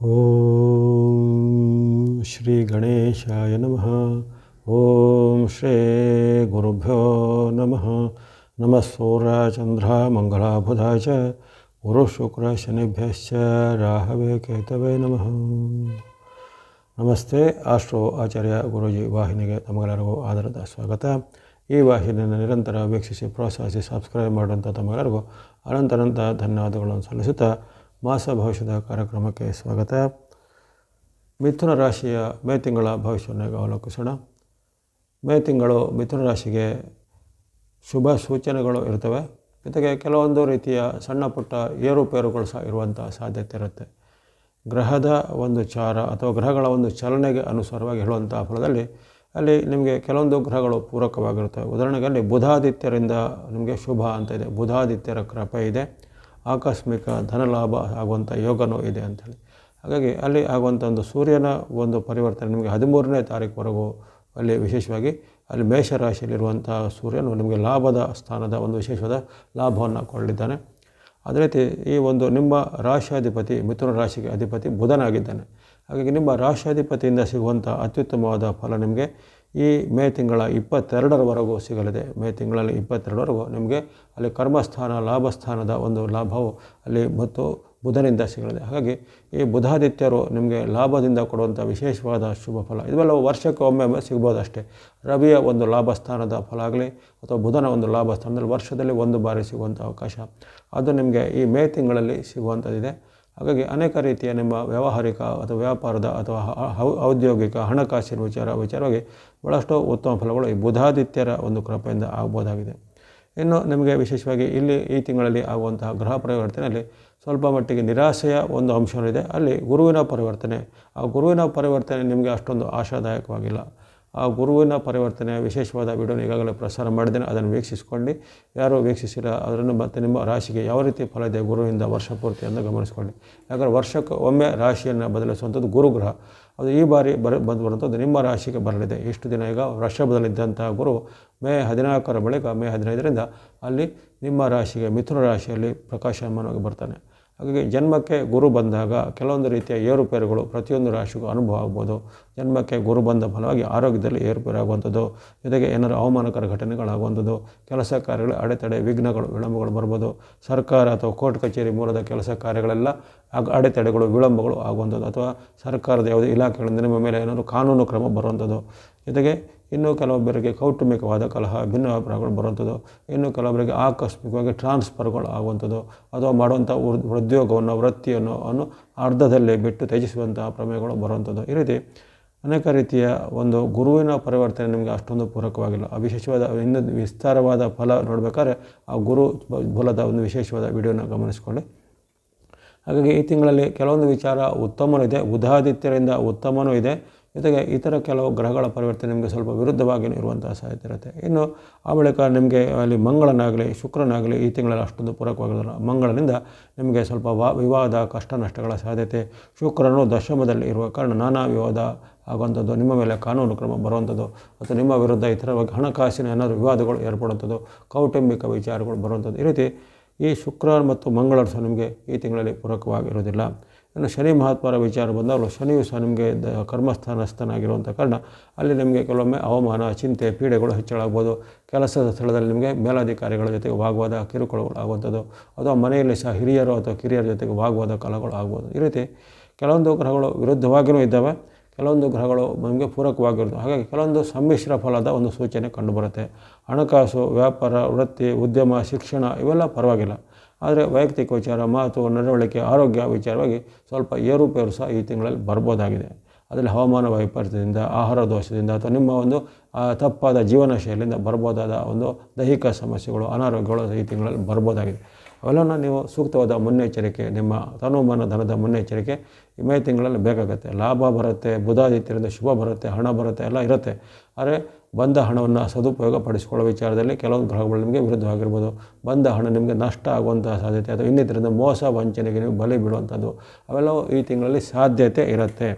ಓಂ ಶ್ರೀ ಗಣೇಶಾಯ ನಮಃ ಓಂ ಶ್ರೀ ಗುರುಭ್ಯೋ ನಮಃ ನಮಃ ಸೂರ್ಯ ಚಂದ್ರ ಮಂಗಳ ಬುಧ ಚ ಗುರು ಶುಕ್ರ ಶನಿಭ್ಯಶ್ಚ ರಾಹವೇ ಕೇತವೇ ನಮಃ ನಮಸ್ತೆ ಆಸ್ಟ್ರೋ ಆಚಾರ್ಯ ಗುರೂಜಿ ವಾಹಿನಿಗೆ ತಮಗೆಲ್ಲರಿಗೂ ಆಧಾರದ ಸ್ವಾಗತ. ಈ ವಾಹಿನಿಯನ್ನು ನಿರಂತರ ವೀಕ್ಷಿಸಿ, ಪ್ರೋತ್ಸಾಹಿಸಿ ಸಬ್ಸ್ಕ್ರೈಬ್ ಮಾಡುವಂಥ ತಮಗೆಲ್ಲರಿಗೂ ಅನಂತನಂತ ಧನ್ಯವಾದಗಳನ್ನು ಸಲ್ಲಿಸುತ್ತಾ ಮಾಸ ಭವಿಷ್ಯದ ಕಾರ್ಯಕ್ರಮಕ್ಕೆ ಸ್ವಾಗತ. ಮಿಥುನ ರಾಶಿಯ ಮೇ ತಿಂಗಳ ಭವಿಷ್ಯವನ್ನು ಅವಲೋಕಿಸೋಣ. ಮೇ ತಿಂಗಳು ಮಿಥುನ ರಾಶಿಗೆ ಶುಭ ಸೂಚನೆಗಳು ಇರ್ತವೆ ಜೊತೆಗೆ ಕೆಲವೊಂದು ರೀತಿಯ ಸಣ್ಣ ಪುಟ್ಟ ಏರುಪೇರುಗಳು ಸಹ ಇರುವಂಥ ಸಾಧ್ಯತೆ ಇರುತ್ತೆ. ಗ್ರಹದ ಒಂದು ಚಾರ ಅಥವಾ ಗ್ರಹಗಳ ಒಂದು ಚಲನೆಗೆ ಅನುಸಾರವಾಗಿ ಹೇಳುವಂಥ ಫಲದಲ್ಲಿ ಅಲ್ಲಿ ನಿಮಗೆ ಕೆಲವೊಂದು ಗ್ರಹಗಳು ಪೂರಕವಾಗಿರುತ್ತವೆ. ಉದಾಹರಣೆಗೆ ಅಲ್ಲಿ ಬುಧಾದಿತ್ಯರಿಂದ ನಿಮಗೆ ಶುಭ ಅಂತ ಇದೆ. ಬುಧಾದಿತ್ಯರ ಕೃಪೆ ಇದೆ. ಆಕಸ್ಮಿಕ ಧನಲಾಭ ಆಗುವಂಥ ಯೋಗನೂ ಇದೆ ಅಂಥೇಳಿ. ಹಾಗಾಗಿ ಅಲ್ಲಿ ಆಗುವಂಥ ಒಂದು ಸೂರ್ಯನ ಒಂದು ಪರಿವರ್ತನೆ ನಿಮಗೆ ಹದಿಮೂರನೇ ತಾರೀಕುವರೆಗೂ ಅಲ್ಲಿ ವಿಶೇಷವಾಗಿ ಅಲ್ಲಿ ಮೇಷರಾಶಿಯಲ್ಲಿರುವಂಥ ಸೂರ್ಯನು ನಿಮಗೆ ಲಾಭದ ಸ್ಥಾನದ ಒಂದು ವಿಶೇಷವಾದ ಲಾಭವನ್ನು ಕೊಡಲಿದ್ದಾನೆ. ಅದೇ ರೀತಿ ಈ ಒಂದು ನಿಮ್ಮ ರಾಶಿಯಾಧಿಪತಿ, ಮಿಥುನ ರಾಶಿಗೆ ಅಧಿಪತಿ ಬುಧನಾಗಿದ್ದಾನೆ. ಹಾಗಾಗಿ ನಿಮ್ಮ ರಾಶಿಯಾಧಿಪತಿಯಿಂದ ಸಿಗುವಂಥ ಅತ್ಯುತ್ತಮವಾದ ಫಲ ನಿಮಗೆ ಈ ಮೇ ತಿಂಗಳ ಇಪ್ಪತ್ತೆರಡರವರೆಗೂ ಸಿಗಲಿದೆ. ಮೇ ತಿಂಗಳಲ್ಲಿ ಇಪ್ಪತ್ತೆರಡರವರೆಗೂ ನಿಮಗೆ ಅಲ್ಲಿ ಕರ್ಮಸ್ಥಾನ, ಲಾಭಸ್ಥಾನದ ಒಂದು ಲಾಭವು ಅಲ್ಲಿ ಮತ್ತು ಬುಧನಿಂದ ಸಿಗಲಿದೆ. ಹಾಗಾಗಿ ಈ ಬುಧಾದಿತ್ಯರು ನಿಮಗೆ ಲಾಭದಿಂದ ಕೊಡುವಂಥ ವಿಶೇಷವಾದ ಶುಭ ಫಲ. ಇವೆಲ್ಲವೂ ವರ್ಷಕ್ಕೆ ಒಮ್ಮೆ ಸಿಗ್ಬೋದು ಅಷ್ಟೇ ರವಿಯ ಒಂದು ಲಾಭಸ್ಥಾನದ ಫಲ ಆಗಲಿ ಅಥವಾ ಬುಧನ ಒಂದು ಲಾಭಸ್ಥಾನದಲ್ಲಿ ವರ್ಷದಲ್ಲಿ ಒಂದು ಬಾರಿ ಸಿಗುವಂಥ ಅವಕಾಶ. ಅದು ನಿಮಗೆ ಈ ಮೇ ತಿಂಗಳಲ್ಲಿ ಸಿಗುವಂಥದ್ದಿದೆ. ಹಾಗಾಗಿ ಅನೇಕ ರೀತಿಯ ನಿಮ್ಮ ವ್ಯಾವಹಾರಿಕ ಅಥವಾ ವ್ಯಾಪಾರದ ಅಥವಾ ಔದ್ಯೋಗಿಕ ಹಣಕಾಸಿನ ವಿಚಾರ, ವಿಚಾರವಾಗಿ ಭಾಳಷ್ಟು ಉತ್ತಮ ಫಲಗಳು ಈ ಬುಧಾದಿತ್ಯರ ಒಂದು ಕೃಪೆಯಿಂದ ಆಗ್ಬೋದಾಗಿದೆ. ಇನ್ನು ನಿಮಗೆ ವಿಶೇಷವಾಗಿ ಇಲ್ಲಿ ಈ ತಿಂಗಳಲ್ಲಿ ಆಗುವಂತಹ ಗ್ರಹ ಪರಿವರ್ತನೆಯಲ್ಲಿ ಸ್ವಲ್ಪ ಮಟ್ಟಿಗೆ ನಿರಾಸೆಯ ಒಂದು ಅಂಶವಿದೆ. ಅಲ್ಲಿ ಗುರುವಿನ ಪರಿವರ್ತನೆ. ಆ ಗುರುವಿನ ಪರಿವರ್ತನೆ ನಿಮಗೆ ಅಷ್ಟೊಂದು ಆಶಾದಾಯಕವಾಗಿಲ್ಲ. ಆ ಗುರುವಿನ ಪರಿವರ್ತನೆ ವಿಶೇಷವಾದ ವಿಡಿಯೋನ ಈಗಾಗಲೇ ಪ್ರಸಾರ ಮಾಡಿದ್ದೇನೆ. ಅದನ್ನು ವೀಕ್ಷಿಸಿಕೊಂಡು ಯಾರು ವೀಕ್ಷಿಸಿಲ್ಲ ಅದನ್ನು ಮತ್ತು ನಿಮ್ಮ ರಾಶಿಗೆ ಯಾವ ರೀತಿ ಫಲ ಇದೆ ಗುರುವಿಂದ ವರ್ಷ ಪೂರ್ತಿ ಅಂತ ಗಮನಿಸ್ಕೊಳ್ಳಿ. ಯಾಕಂದರೆ ವರ್ಷಕ್ಕೆ ಒಮ್ಮೆ ರಾಶಿಯನ್ನು ಬದಲಿಸುವಂಥದ್ದು ಗುರುಗ್ರಹ. ಅದು ಈ ಬಾರಿ ಬರ ಬಂದು ಬರುವಂಥದ್ದು ನಿಮ್ಮ ರಾಶಿಗೆ ಬರಲಿದೆ. ಇಷ್ಟು ದಿನ ಈಗ ವೃಷಭದಲ್ಲಿದ್ದಂಥ ಗುರು ಮೇ ಹದಿನಾಲ್ಕರ ಬಳಿಕ ಮೇ ಹದಿನೈದರಿಂದ ಅಲ್ಲಿ ನಿಮ್ಮ ರಾಶಿಗೆ ಮಿಥುನ ರಾಶಿಯಲ್ಲಿ ಪ್ರಕಾಶಮಾನವಾಗಿ ಬರ್ತಾನೆ. ಹಾಗಾಗಿ ಜನ್ಮಕ್ಕೆ ಗುರು ಬಂದಾಗ ಕೆಲವೊಂದು ರೀತಿಯ ಏರುಪೇರುಗಳು ಪ್ರತಿಯೊಂದು ರಾಶಿಗೂ ಅನುಭವ ಆಗ್ಬೋದು. ಜನ್ಮಕ್ಕೆ ಗುರು ಬಂದ ಫಲವಾಗಿ ಆರೋಗ್ಯದಲ್ಲಿ ಏರುಪೇರು ಆಗುವಂಥದ್ದು, ಜೊತೆಗೆ ಏನಾದರೂ ಅವಮಾನಕರ ಘಟನೆಗಳಾಗುವಂಥದ್ದು, ಕೆಲಸ ಕಾರ್ಯಗಳು ಅಡೆತಡೆ, ವಿಘ್ನಗಳು, ವಿಳಂಬಗಳು ಬರ್ಬೋದು. ಸರ್ಕಾರ ಅಥವಾ ಕೋರ್ಟ್ ಕಚೇರಿ ಮೂಲದ ಕೆಲಸ ಕಾರ್ಯಗಳೆಲ್ಲ ಅಡೆತಡೆಗಳು, ವಿಳಂಬಗಳು ಆಗುವಂಥದ್ದು, ಅಥವಾ ಸರ್ಕಾರದ ಯಾವುದೇ ಇಲಾಖೆಗಳಿಂದ ನಿಮ್ಮ ಮೇಲೆ ಏನಾದರೂ ಕಾನೂನು ಕ್ರಮ ಬರುವಂಥದ್ದು. ಜೊತೆಗೆ ಇನ್ನು ಕೆಲವೊಬ್ಬರಿಗೆ ಕೌಟುಂಬಿಕವಾದ ಕಲಹ, ಭಿನ್ನಾಭಿಪ್ರಾಯಗಳು ಬರುವಂಥದ್ದು, ಇನ್ನು ಕೆಲವೊಬ್ಬರಿಗೆ ಆಕಸ್ಮಿಕವಾಗಿ ಟ್ರಾನ್ಸ್ಫರ್ಗಳು ಆಗುವಂಥದ್ದು, ಅಥವಾ ಮಾಡುವಂಥ ಉದ್ಯೋಗವನ್ನು, ವೃತ್ತಿಯನ್ನು ಅನ್ನು ಅರ್ಧದಲ್ಲೇ ಬಿಟ್ಟು ತ್ಯಜಿಸುವಂತಹ ಪ್ರಮೇಯಗಳು ಬರುವಂಥದ್ದು. ಈ ರೀತಿ ಅನೇಕ ರೀತಿಯ ಒಂದು ಗುರುವಿನ ಪರಿವರ್ತನೆ ನಿಮಗೆ ಅಷ್ಟೊಂದು ಪೂರಕವಾಗಿಲ್ಲ. ಆ ವಿಶೇಷವಾದ ಇನ್ನು ವಿಸ್ತಾರವಾದ ಫಲ ನೋಡಬೇಕಾದ್ರೆ ಆ ಗುರು ಬಲದ ಒಂದು ವಿಶೇಷವಾದ ವಿಡಿಯೋನ ಗಮನಿಸಿಕೊಳ್ಳಿ. ಹಾಗಾಗಿ ಈ ತಿಂಗಳಲ್ಲಿ ಕೆಲವೊಂದು ವಿಚಾರ ಉತ್ತಮನೂ ಇದೆ. ಬುಧಾದಿತ್ಯರಿಂದ ಉತ್ತಮನೂ ಇದೆ. ಜೊತೆಗೆ ಇತರ ಕೆಲವು ಗ್ರಹಗಳ ಪರಿವರ್ತನೆ ನಿಮಗೆ ಸ್ವಲ್ಪ ವಿರುದ್ಧವಾಗಿ ಇರುವಂಥ ಸಾಧ್ಯತೆ ಇರುತ್ತೆ. ಇನ್ನು ಆ ಬಳಿಕ ನಿಮಗೆ ಅಲ್ಲಿ ಮಂಗಳನಾಗಲಿ, ಶುಕ್ರನಾಗಲಿ ಈ ತಿಂಗಳಲ್ಲಿ ಅಷ್ಟೊಂದು ಪೂರಕವಾಗಿರೋದಿಲ್ಲ ಮಂಗಳನಿಂದ ನಿಮಗೆ ಸ್ವಲ್ಪ ವಾ, ವಿವಾದ, ಕಷ್ಟ ನಷ್ಟಗಳ ಸಾಧ್ಯತೆ, ಶುಕ್ರನು ದಶಮದಲ್ಲಿ ಇರುವ ಕಾರಣ ನಾನಾ ವಿವಾದ ಆಗುವಂಥದ್ದು, ನಿಮ್ಮ ಮೇಲೆ ಕಾನೂನು ಕ್ರಮ ಬರುವಂಥದ್ದು, ಮತ್ತು ನಿಮ್ಮ ವಿರುದ್ಧ ಇತರವಾಗಿ ಹಣಕಾಸಿನ ಏನಾದರೂ ವಿವಾದಗಳು ಏರ್ಪಡುವಂಥದ್ದು, ಕೌಟುಂಬಿಕ ವಿಚಾರಗಳು ಬರುವಂಥದ್ದು. ಈ ರೀತಿ ಈ ಶುಕ್ರ ಮತ್ತು ಮಂಗಳರು ಸಹ ನಿಮಗೆ ಈ ತಿಂಗಳಲ್ಲಿ ಪೂರಕವಾಗಿರೋದಿಲ್ಲ ಇನ್ನು ಶನಿ ಮಹಾತ್ಮರ ವಿಚಾರ ಬಂದಾಗಲೂ ಶನಿಯು ಸಹ ನಿಮಗೆ ಕರ್ಮಸ್ಥಾನಸ್ಥನಾಗಿರುವಂಥ ಕಾರಣ ಅಲ್ಲಿ ನಿಮಗೆ ಕೆಲವೊಮ್ಮೆ ಅವಮಾನ, ಚಿಂತೆ, ಪೀಡೆಗಳು ಹೆಚ್ಚಳಾಗ್ಬೋದು. ಕೆಲಸದ ಸ್ಥಳದಲ್ಲಿ ನಿಮಗೆ ಮೇಲಾಧಿಕಾರಿಗಳ ಜೊತೆಗೆ ವಾಗ್ವಾದ ಕಿರುಕುಳಗಳು ಆಗುವಂಥದ್ದು ಅಥವಾ ಮನೆಯಲ್ಲಿ ಸಹ ಹಿರಿಯರು ಅಥವಾ ಕಿರಿಯರ ಜೊತೆಗೆ ವಾಗ್ವಾದ ಕಲಗಳು ಆಗ್ಬೋದು ಈ ರೀತಿ ಕೆಲವೊಂದು ಗ್ರಹಗಳು ವಿರುದ್ಧವಾಗಿಯೂ ಇದ್ದಾವೆ, ಕೆಲವೊಂದು ಗ್ರಹಗಳು ನಮಗೆ ಪೂರಕವಾಗಿರುತ್ತೆ ಹಾಗಾಗಿ ಕೆಲವೊಂದು ಸಮ್ಮಿಶ್ರ ಫಲದ ಒಂದು ಸೂಚನೆ ಕಂಡುಬರುತ್ತೆ. ಹಣಕಾಸು, ವ್ಯಾಪಾರ, ವೃತ್ತಿ, ಉದ್ಯಮ, ಶಿಕ್ಷಣ ಇವೆಲ್ಲ ಪರವಾಗಿಲ್ಲ. ಆದರೆ ವೈಯಕ್ತಿಕ ವಿಚಾರ, ಮಾತು, ನಡವಳಿಕೆ, ಆರೋಗ್ಯ ವಿಚಾರವಾಗಿ ಸ್ವಲ್ಪ ಏರುಪೇರು ಸಹ ಈ ತಿಂಗಳಲ್ಲಿ ಬರ್ಬೋದಾಗಿದೆ. ಅದರಲ್ಲಿ ಹವಾಮಾನ ವೈಪರೀತ್ಯದಿಂದ, ಆಹಾರ ದೋಷದಿಂದ ಅಥವಾ ನಿಮ್ಮ ಒಂದು ತಪ್ಪಾದ ಜೀವನ ಶೈಲಿಯಿಂದ ಬರ್ಬೋದಾದ ಒಂದು ದೈಹಿಕ ಸಮಸ್ಯೆಗಳು, ಅನಾರೋಗ್ಯಗಳು ಈ ತಿಂಗಳಲ್ಲಿ ಬರ್ಬೋದಾಗಿದೆ. ಅವೆಲ್ಲನೂ ನೀವು ಸೂಕ್ತವಾದ ಮುನ್ನೆಚ್ಚರಿಕೆ, ನಿಮ್ಮ ತನುಮಾನ ಧನದ ಮುನ್ನೆಚ್ಚರಿಕೆ ಮೇ ತಿಂಗಳಲ್ಲಿ ಬೇಕಾಗುತ್ತೆ. ಲಾಭ ಬರುತ್ತೆ, ಬುಧಾದಿತ್ಯರಿಂದ ಶುಭ ಬರುತ್ತೆ, ಹಣ ಬರುತ್ತೆ, ಎಲ್ಲ ಇರುತ್ತೆ. ಆದರೆ ಬಂದ ಹಣವನ್ನು ಸದುಪಯೋಗ ಪಡಿಸಿಕೊಳ್ಳೋ ವಿಚಾರದಲ್ಲಿ ಕೆಲವೊಂದು ಗ್ರಹಗಳು ನಿಮಗೆ ವಿರುದ್ಧವಾಗಿರ್ಬೋದು. ಬಂದ ಹಣ ನಿಮಗೆ ನಷ್ಟ ಆಗುವಂಥ ಸಾಧ್ಯತೆ ಅಥವಾ ಇನ್ನಿತರಿಂದ ಮೋಸ, ವಂಚನೆಗೆ ನೀವು ಬಲಿ ಬೀಳುವಂಥದ್ದು, ಅವೆಲ್ಲವೂ ಈ ತಿಂಗಳಲ್ಲಿ ಸಾಧ್ಯತೆ ಇರುತ್ತೆ.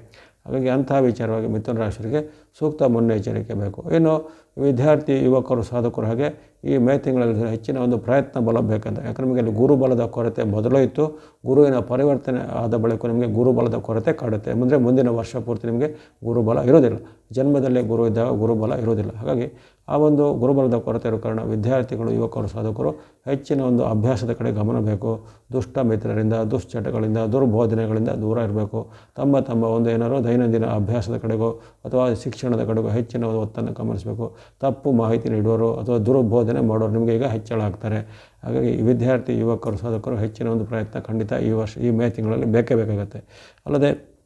ಹಾಗಾಗಿ ಅಂತಹ ವಿಚಾರವಾಗಿ ಮಿಥುನ ರಾಶಿಗೆ ಸೂಕ್ತ ಮುನ್ನೆಚ್ಚರಿಕೆ ಬೇಕು. ಇನ್ನು ವಿದ್ಯಾರ್ಥಿ, ಯುವಕರು, ಸಾಧಕರು ಹಾಗೆ ಈ ಮೇ ತಿಂಗಳಲ್ಲಿ ಹೆಚ್ಚಿನ ಒಂದು ಪ್ರಯತ್ನ ಬಲ ಬೇಕಂತ. ಯಾಕಂದ್ರೆ ನಿಮಗೆ ಅಲ್ಲಿ ಗುರುಬಲದ ಕೊರತೆ ಮೊದಲು ಇತ್ತು. ಗುರುವಿನ ಪರಿವರ್ತನೆ ಆದ ಬಳಿಕ ನಿಮಗೆ ಗುರುಬಲದ ಕೊರತೆ ಕಾಡುತ್ತೆ. ಅಂದರೆ ಮುಂದಿನ ವರ್ಷ ಪೂರ್ತಿ ನಿಮಗೆ ಗುರುಬಲ ಇರೋದಿಲ್ಲ. ಜನ್ಮದಲ್ಲಿ ಗುರು ಇದ್ದಾಗ ಗುರುಬಲ ಇರೋದಿಲ್ಲ. ಹಾಗಾಗಿ ಆ ಒಂದು ಗುರುಬಲದ ಕೊರತೆ ಇರೋ ಕಾರಣ ವಿದ್ಯಾರ್ಥಿಗಳು, ಯುವಕರು, ಸಾಧಕರು ಹೆಚ್ಚಿನ ಒಂದು ಅಭ್ಯಾಸದ ಕಡೆ ಗಮನ ಬೇಕು. ದುಷ್ಟ ಮಿತ್ರರಿಂದ, ದುಶ್ಚಟಗಳಿಂದ, ದುರ್ಬೋಧನೆಗಳಿಂದ ದೂರ ಇರಬೇಕು. ತಮ್ಮ ತಮ್ಮ ಒಂದು ಏನಾದರೂ ದೈನಂದಿನ ಅಭ್ಯಾಸದ ಕಡೆಗೋ ಅಥವಾ ಶಿಕ್ಷಣದ ಕಡೆಗೋ ಹೆಚ್ಚಿನ ಒತ್ತನ್ನು ಗಮನಿಸಬೇಕು. ತಪ್ಪು ಮಾಹಿತಿ ನೀಡುವರು ಅಥವಾ ದುರ್ಬೋಧನೆ ಮಾಡೋರು ನಿಮಗೆ ಈಗ ಹೆಚ್ಚಳ ಆಗ್ತಾರೆ. ಹಾಗಾಗಿ ವಿದ್ಯಾರ್ಥಿ, ಯುವಕರು, ಸಾಧಕರು ಹೆಚ್ಚಿನ ಒಂದು ಪ್ರಯತ್ನ ಖಂಡಿತ ಈ ವರ್ಷ, ಈ ಮೇ ತಿಂಗಳಲ್ಲಿ ಬೇಕೇ ಬೇಕಾಗುತ್ತೆ. ಅಲ್ಲದೆ